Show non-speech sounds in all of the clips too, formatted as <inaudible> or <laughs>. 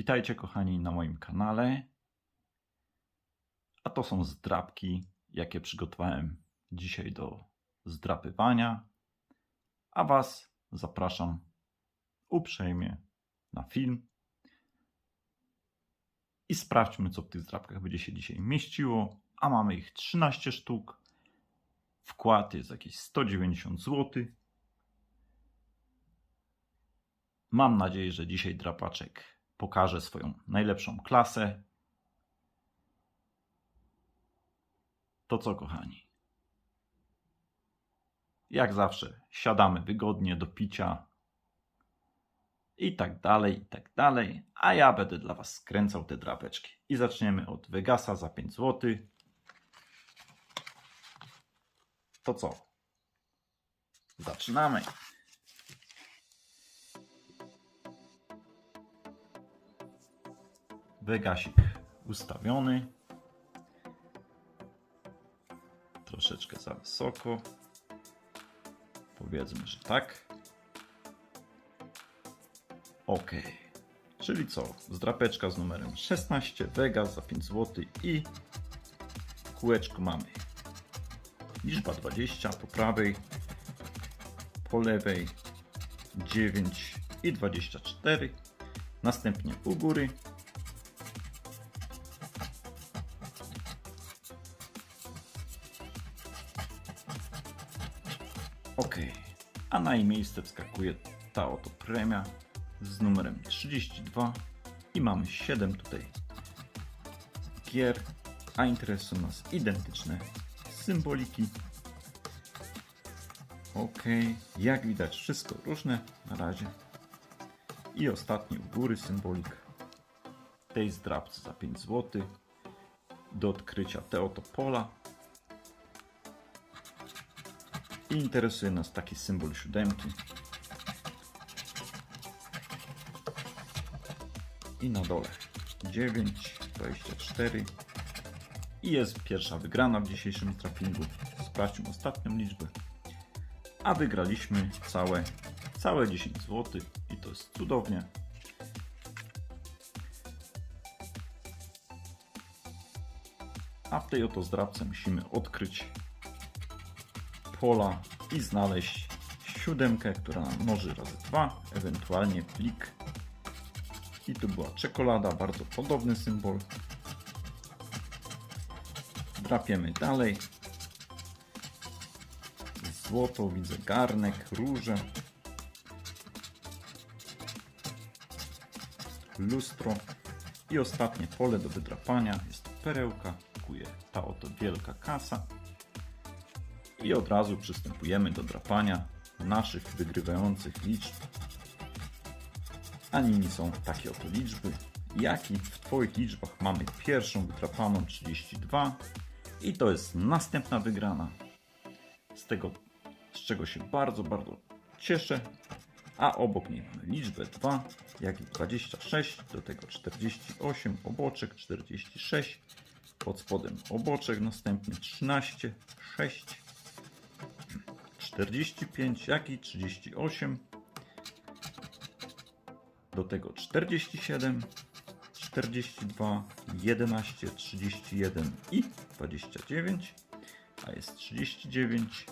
Witajcie kochani na moim kanale. A to są zdrapki, jakie przygotowałem dzisiaj do zdrapywania. A Was zapraszam uprzejmie na film. I sprawdźmy, co w tych zdrapkach będzie się dzisiaj mieściło. A mamy ich 13 sztuk. Wkład jest jakieś 190 zł. Mam nadzieję, że dzisiaj drapaczek pokaże swoją najlepszą klasę. To co, kochani? Jak zawsze, siadamy wygodnie do picia i tak dalej, i tak dalej. A ja będę dla Was skręcał te drapeczki. I zaczniemy od Vegasa za 5 zł. To co? Zaczynamy. Vegasik ustawiony. Troszeczkę za wysoko. Powiedzmy, że tak. Ok. Czyli co? Zdrapeczka z numerem 16, Vegas za 5 zł i kółeczko mamy. Liczba 20 po prawej, po lewej 9 i 24. Następnie u góry Ok, a na jej miejsce wskakuje ta oto premia z numerem 32 i mamy 7 tutaj gier, a interesują nas identyczne. Symboliki. Ok, jak widać wszystko różne. Na razie. I ostatni u góry symbolik tej zdrabcy za 5 zł do odkrycia te oto pola I interesuje nas taki symbol siódemki. I na dole 9, 24. I jest pierwsza wygrana w dzisiejszym trappingu. Sprawdźmy ostatnią liczbę. A wygraliśmy całe, całe 10 zł. I to jest cudownie. A w tej oto zdrabce musimy odkryć pola i znaleźć siódemkę, która mnoży razy dwa, ewentualnie plik. I tu była czekolada, bardzo podobny symbol. Drapiemy dalej. Złoto, widzę garnek, róże. Lustro. I ostatnie pole do wydrapania jest perełka. Kuje ta oto wielka kasa. I od razu przystępujemy do drapania naszych wygrywających liczb. A nimi są takie oto liczby. Jak w Twoich liczbach mamy pierwszą wytrapaną 32 i to jest następna wygrana. Z tego, z czego się bardzo, bardzo cieszę. A obok niej mamy liczbę 2, jak i 26, do tego 48, oboczek 46, pod spodem oboczek następny 13, 6, 45, jak i 38. Do tego 47, 42, 11, 31 i 29, a jest 39.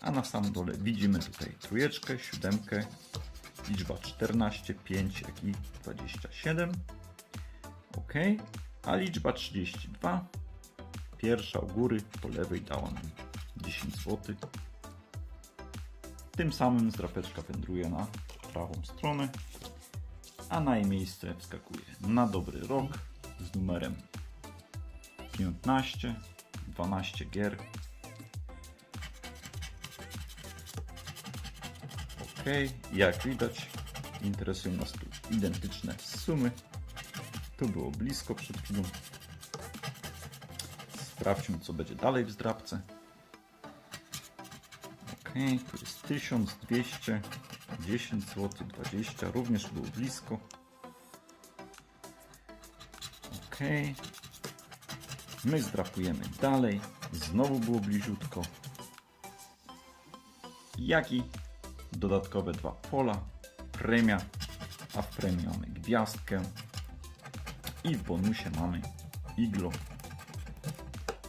A na samym dole widzimy tutaj trójeczkę, siódemkę, liczba 14, 5, jak i 27. OK, a liczba 32, pierwsza u góry po lewej dała mi 10 zł. Tym samym zdrapeczka wędruje na prawą stronę, a na jej miejsce wskakuje na dobry rok z numerem 15, 12 gier. Ok, jak widać, interesują nas tu identyczne sumy. Tu było blisko przed chwilą. Sprawdźmy, co będzie dalej w zdrabce. Tu jest 1200, 10 zł, 20, również było blisko. Ok, my zdrapujemy dalej, znowu było bliziutko. Jak i dodatkowe dwa pola, premia, a w premii mamy gwiazdkę I w bonusie mamy iglo,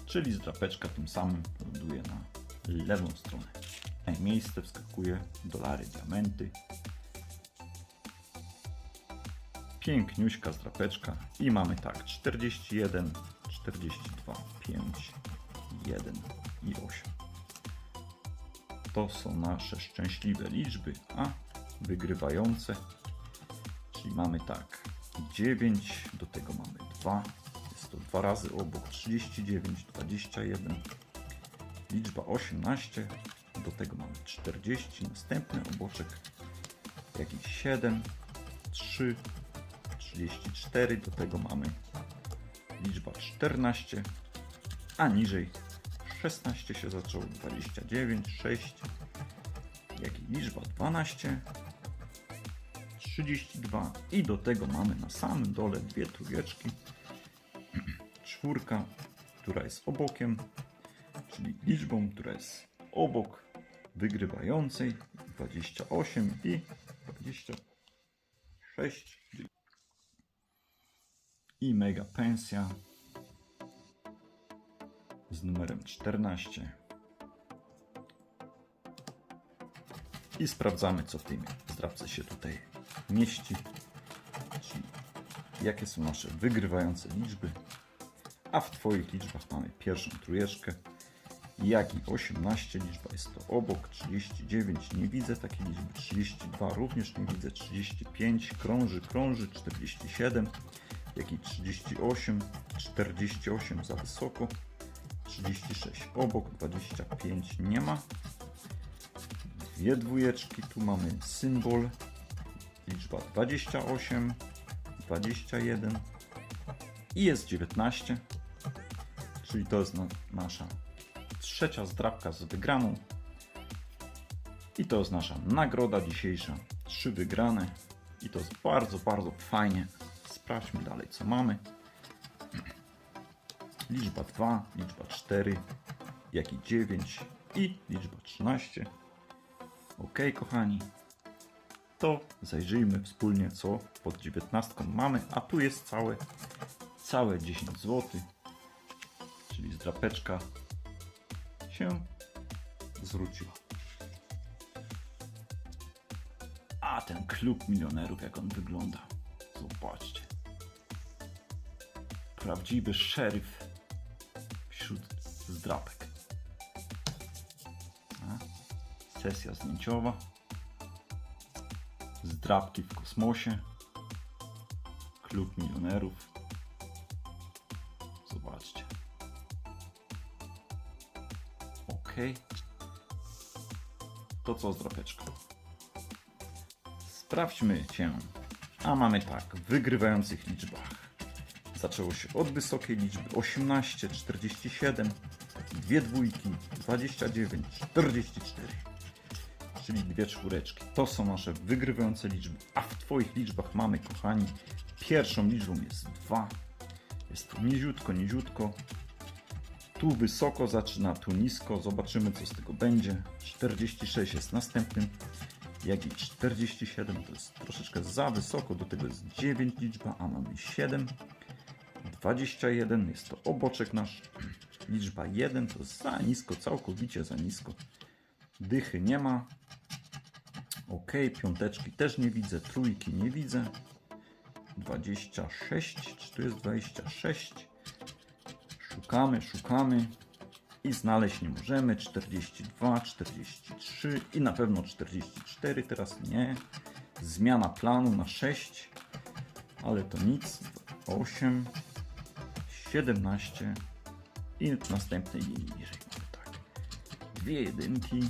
czyli zdrapeczka tym samym ląduje na lewą stronę. Miejsce wskakuje dolary, diamenty. Piękniuśka zdrapeczka i mamy tak 41, 42, 5, 1 i 8. To są nasze szczęśliwe liczby, a wygrywające, czyli mamy tak 9, do tego mamy 2, jest to dwa razy obok 39, 21, liczba 18, do tego mamy 40, następny oboczek jakiś 7, 3, 34, do tego mamy liczba 14, a niżej 16 się zaczęło, 29, 6, jak i liczba 12, 32 i do tego mamy na samym dole dwie trójeczki, czwórka, która jest obokiem, czyli liczbą, która jest obok wygrywającej 28 i 26 i mega pensja z numerem 14 i sprawdzamy co w tej zdrabce się tutaj mieści. Czyli jakie są nasze wygrywające liczby. A w Twoich liczbach mamy pierwszą trójeczkę jak i 18 liczba jest to obok 39 nie widzę takiej liczby. 32 również nie widzę. 35 krąży krąży. 47 jak i 38 48 za wysoko. 36 obok 25 nie ma. Dwie dwójeczki tu mamy symbol. Liczba 28 21 i jest 19 czyli to jest na, nasza trzecia zdrabka z wygraną. I to jest nasza nagroda dzisiejsza. Trzy wygrane. I to jest bardzo, bardzo fajnie. Sprawdźmy dalej, co mamy. Liczba 2, liczba 4, jak i 9 i liczba 13. Ok, kochani. To zajrzyjmy wspólnie, co pod 19 mamy. A tu jest całe, całe 10 zł. Czyli zdrapeczka się zwróciła. A ten klub milionerów, jak on wygląda. Zobaczcie. Prawdziwy szeryf wśród zdrapek. Sesja zdjęciowa. Zdrapki w kosmosie. Klub milionerów. To co z drapeczką? Sprawdźmy cię. A mamy tak, w wygrywających liczbach. Zaczęło się od wysokiej liczby 18, 47, dwie dwójki, 29, 44. Czyli dwie czwóreczki. To są nasze wygrywające liczby. A w Twoich liczbach mamy, kochani, pierwszą liczbą jest 2. Jest to niziutko, niziutko. Tu wysoko zaczyna, tu nisko. Zobaczymy, co z tego będzie. 46 jest następnym, jak i 47 to jest troszeczkę za wysoko. Do tego jest 9 liczba, a mamy 7. 21 jest to oboczek nasz. Liczba 1 to za nisko, całkowicie za nisko. Dychy nie ma. Ok, piąteczki też nie widzę, trójki nie widzę. 26, czy tu jest 26? Szukamy, szukamy i znaleźć nie możemy. 42, 43 i na pewno 44, teraz nie. Zmiana planu na 6, ale to nic. 8, 17 i w następnej linii niżej mamy tak. Dwie jedynki.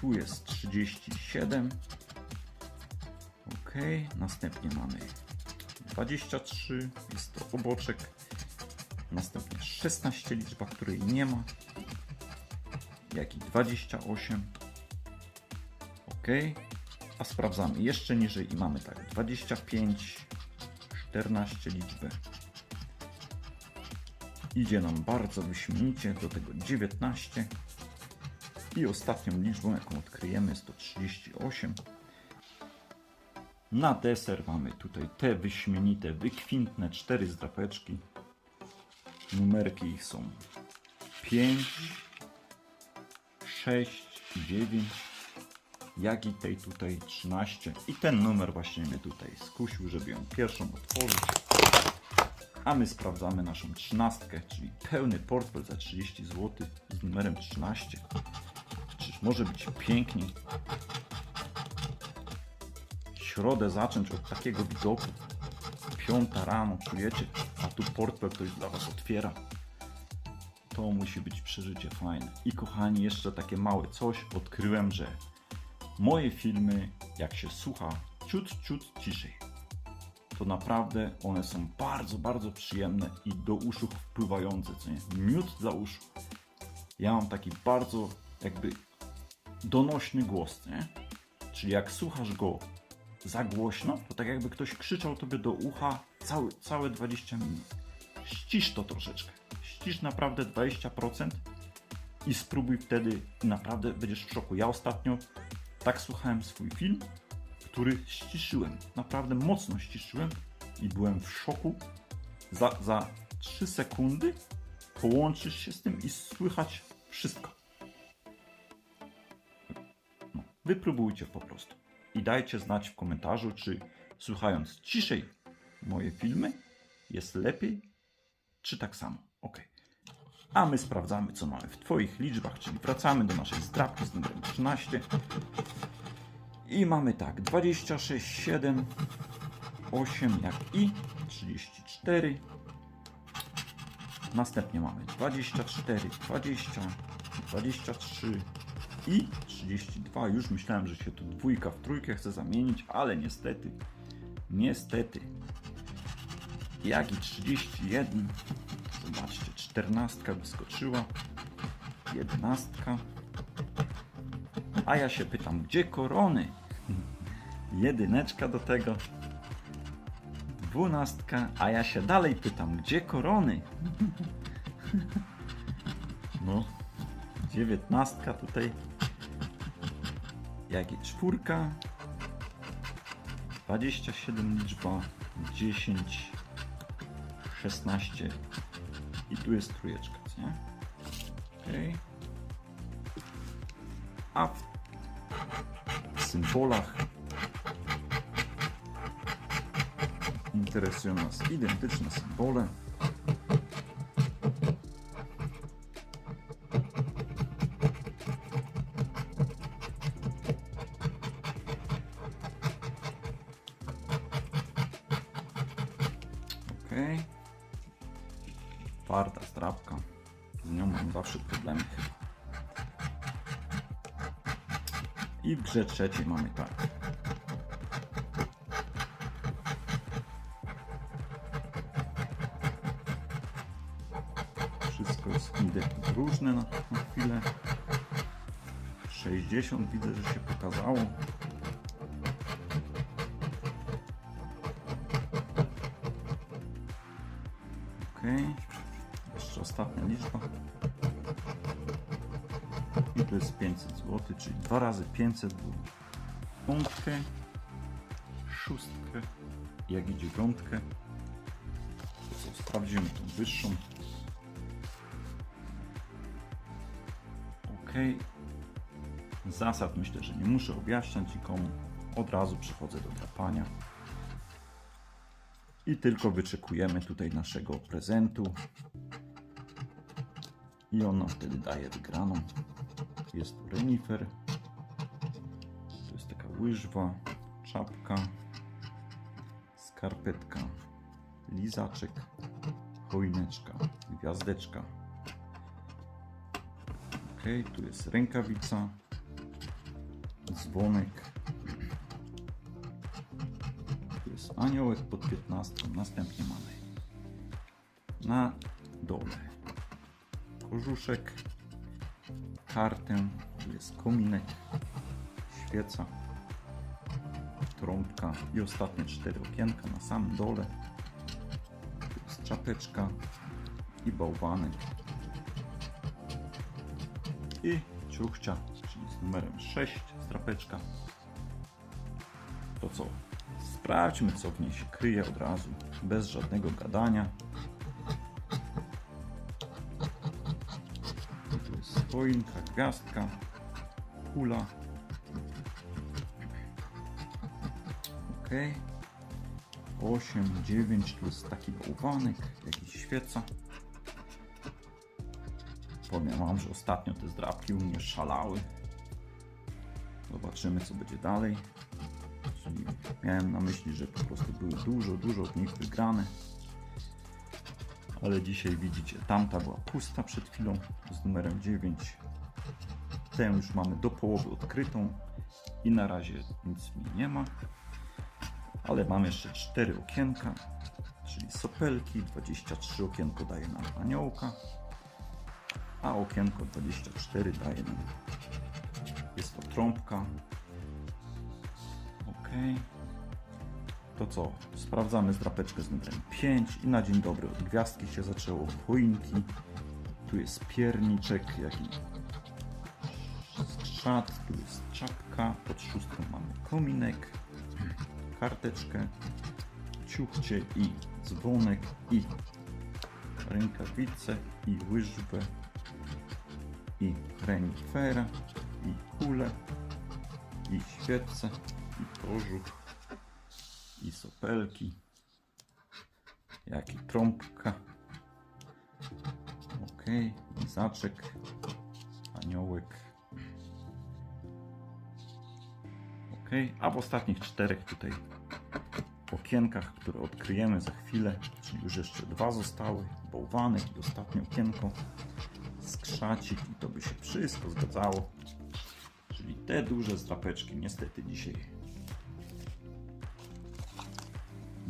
Tu jest 37. Ok, następnie mamy 23, jest to oboczek. Następnie 16 liczba, której nie ma. Jak i 28. Ok, a sprawdzamy jeszcze niżej i mamy tak 25, 14 liczby. Idzie nam bardzo wyśmienicie do tego 19. I ostatnią liczbą, jaką odkryjemy, jest to 38. Na deser mamy tutaj te wyśmienite, wykwintne cztery zdrapeczki. Numerki ich są 5, 6, 9, jak i tej tutaj 13. I ten numer właśnie mnie tutaj skusił, żeby ją pierwszą otworzyć. A my sprawdzamy naszą trzynastkę, czyli pełny portfel za 30 zł z numerem 13. Czyż może być piękniej? Środę zacząć od takiego widoku. Piąta rano, czujecie? A tu portfel ktoś dla Was otwiera. To musi być przeżycie fajne. I kochani, jeszcze takie małe coś. Odkryłem, że moje filmy, jak się słucha ciut, ciut ciszej, to naprawdę one są bardzo, bardzo przyjemne i do uszu wpływające, co nie? Miód dla uszu. Ja mam taki bardzo jakby donośny głos, nie? Czyli jak słuchasz go za głośno, to tak jakby ktoś krzyczał tobie do ucha cały, całe 20 minut. Ścisz to troszeczkę. Ścisz naprawdę 20% i spróbuj wtedy naprawdę będziesz w szoku. Ja ostatnio tak słuchałem swój film, który ściszyłem. Naprawdę mocno ściszyłem i byłem w szoku. Za, za 3 sekundy połączysz się z tym i słychać wszystko. No, wypróbujcie po prostu. I dajcie znać w komentarzu, czy słuchając ciszej moje filmy jest lepiej, czy tak samo. Ok. A my sprawdzamy, co mamy w Twoich liczbach, czyli wracamy do naszej zdrabki z numerem 13. I mamy tak, 26, 7, 8 jak i 34. Następnie mamy 24, 20, 23 i 32. Już myślałem, że się tu dwójka w trójkę chce zamienić, ale niestety, niestety. Jak i 31. Zobaczcie, 14 wyskoczyła. 11. A ja się pytam, gdzie korony? <laughs> Jedyneczka do tego. Dwunastka, a ja się dalej pytam, gdzie korony? <laughs> No, dziewiętnastka tutaj. Jak i czwórka. 27 liczba, 10, 16 i tu jest trójeczka, nie? Okej. A w symbolach interesują nas identyczne symbole. I w grze trzeciej mamy tak. Wszystko jest różne na, na chwilę. 60 widzę, że się pokazało. Czyli 2 razy 500 było piątkę, szóstkę, jak i dziewiątkę. Sprawdzimy tą wyższą. Ok. Zasad myślę, że nie muszę objaśniać nikomu. Od razu przechodzę do drapania. I tylko wyczekujemy tutaj naszego prezentu. I on nam wtedy daje wygraną. Jest renifer. To jest taka łyżwa, czapka, skarpetka, lizaczek, choineczka, gwiazdeczka. Ok, tu jest rękawica, dzwonek. Tu jest aniołek pod 15. Następnie mamy na dole kożuszek, kartę, tu jest kominek, świeca, trąbka i ostatnie cztery okienka na samym dole. Tu jest czapeczka i bałwanek. I ciuchcia, czyli z numerem 6 strapeczka. To co? Sprawdźmy, co w niej się kryje od razu, bez żadnego gadania. Choinka, gwiazdka, kula. Ok. 8, 9, tu jest taki bałwanek, jakiś świeca. Powiem wam, że ostatnio te zdrabki u mnie szalały. Zobaczymy, co będzie dalej. Czyli miałem na myśli, że po prostu były dużo, dużo w nich wygrane. Ale dzisiaj widzicie, tamta była pusta przed chwilą z numerem 9. Tę już mamy do połowy odkrytą i na razie nic niej nie ma. Ale mam jeszcze 4 okienka, czyli sopelki. 23 okienko daje nam aniołka, a okienko 24 daje nam. Jest to trąbka. Ok. To co? Sprawdzamy zdrapeczkę z numerem 5 i na dzień dobry od gwiazdki się zaczęło, choinki. Tu jest pierniczek, jaki skrzat, tu jest czapka, pod szóstką mamy kominek, karteczkę, ciuchcie i dzwonek i rękawice i łyżwę i renifera i kulę i świece i kożuch i sopelki. Jak i trąbka. Ok, lizaczek aniołek. Ok, a w ostatnich czterech tutaj okienkach, które odkryjemy za chwilę, czyli już jeszcze dwa zostały, bałwanek i ostatnie okienko, skrzacik i to by się wszystko zgadzało. Czyli te duże zdrapeczki niestety dzisiaj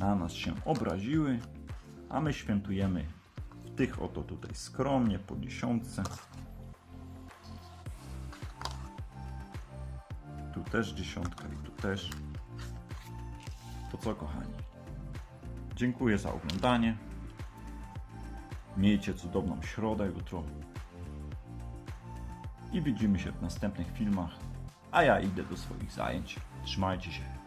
na nas się obraziły, a my świętujemy w tych oto tutaj skromnie po dziesiątce. Tu też dziesiątka i tu też. To co kochani? Dziękuję za oglądanie. Miejcie cudowną środę jutro. I widzimy się w następnych filmach. A ja idę do swoich zajęć. Trzymajcie się.